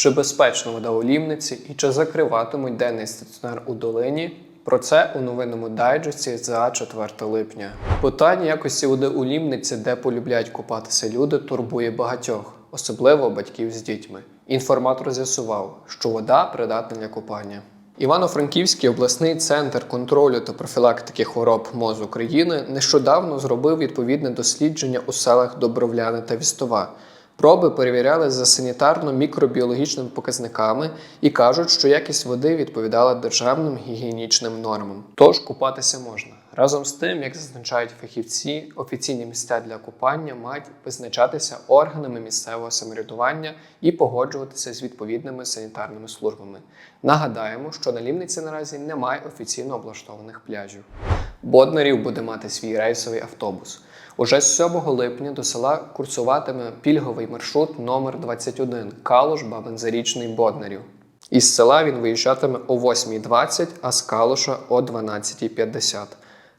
Чи безпечна вода у Лімниці і чи закриватимуть денний стаціонар у долині? Про це у новинному дайджесті за 4 липня. Питання якості води у Лімниці, де полюбляють купатися люди, турбує багатьох, особливо батьків з дітьми. Інформатор з'ясував, що вода придатна для купання. Івано-Франківський обласний центр контролю та профілактики хвороб МОЗ України нещодавно зробив відповідне дослідження у селах Добровляне та Вістова. Проби перевіряли за санітарно-мікробіологічними показниками і кажуть, що якість води відповідала державним гігієнічним нормам. Тож купатися можна. Разом з тим, як зазначають фахівці, офіційні місця для купання мають визначатися органами місцевого самоврядування і погоджуватися з відповідними санітарними службами. Нагадаємо, що на Лівниці наразі немає офіційно облаштованих пляжів. Боднарів буде мати свій рейсовий автобус. Уже з 7 липня до села курсуватиме пільговий маршрут номер 21 Калуш Бабензарічний Боднарів. Із села він виїжджатиме о 8.20, а з Калуша о 12.50.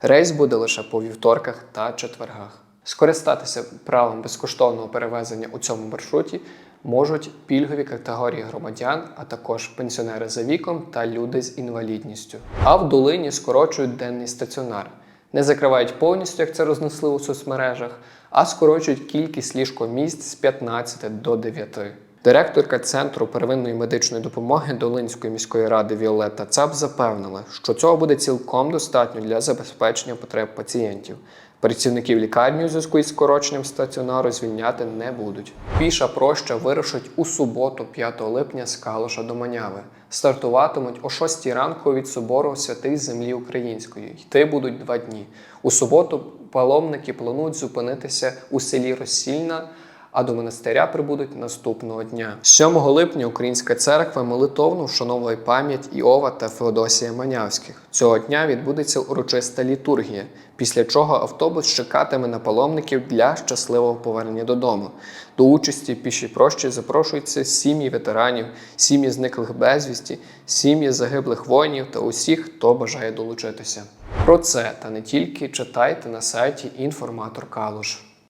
Рейс буде лише по вівторках та четвергах. Скористатися правом безкоштовного перевезення у цьому маршруті можуть пільгові категорії громадян, а також пенсіонери за віком та люди з інвалідністю. А в долині скорочують денний стаціонар. Не закривають повністю, як це рознесли у соцмережах, а скорочують кількість ліжкомісць з 15 до 9. Директорка Центру первинної медичної допомоги Долинської міської ради Віолетта Цап запевнила, що цього буде цілком достатньо для забезпечення потреб пацієнтів. Працівників лікарні у зв'язку із скороченням стаціонару звільняти не будуть. Піша проща вирушить у суботу, 5 липня з Калуша до Маняви. Стартуватимуть о 6 ранку від собору святих землі української. Йти будуть два дні. У суботу паломники планують зупинитися у селі Росільна а до монастиря прибудуть наступного дня. 7 липня Українська церква молитовно вшановує пам'ять Іова та Феодосія Манявських. Цього дня відбудеться урочиста літургія, після чого автобус чекатиме на паломників для щасливого повернення додому. До участі в пішій прощі запрошуються сім'ї ветеранів, сім'ї зниклих безвісті, сім'ї загиблих воїнів та усіх, хто бажає долучитися. Про це та не тільки читайте на сайті Інформатор Калуш.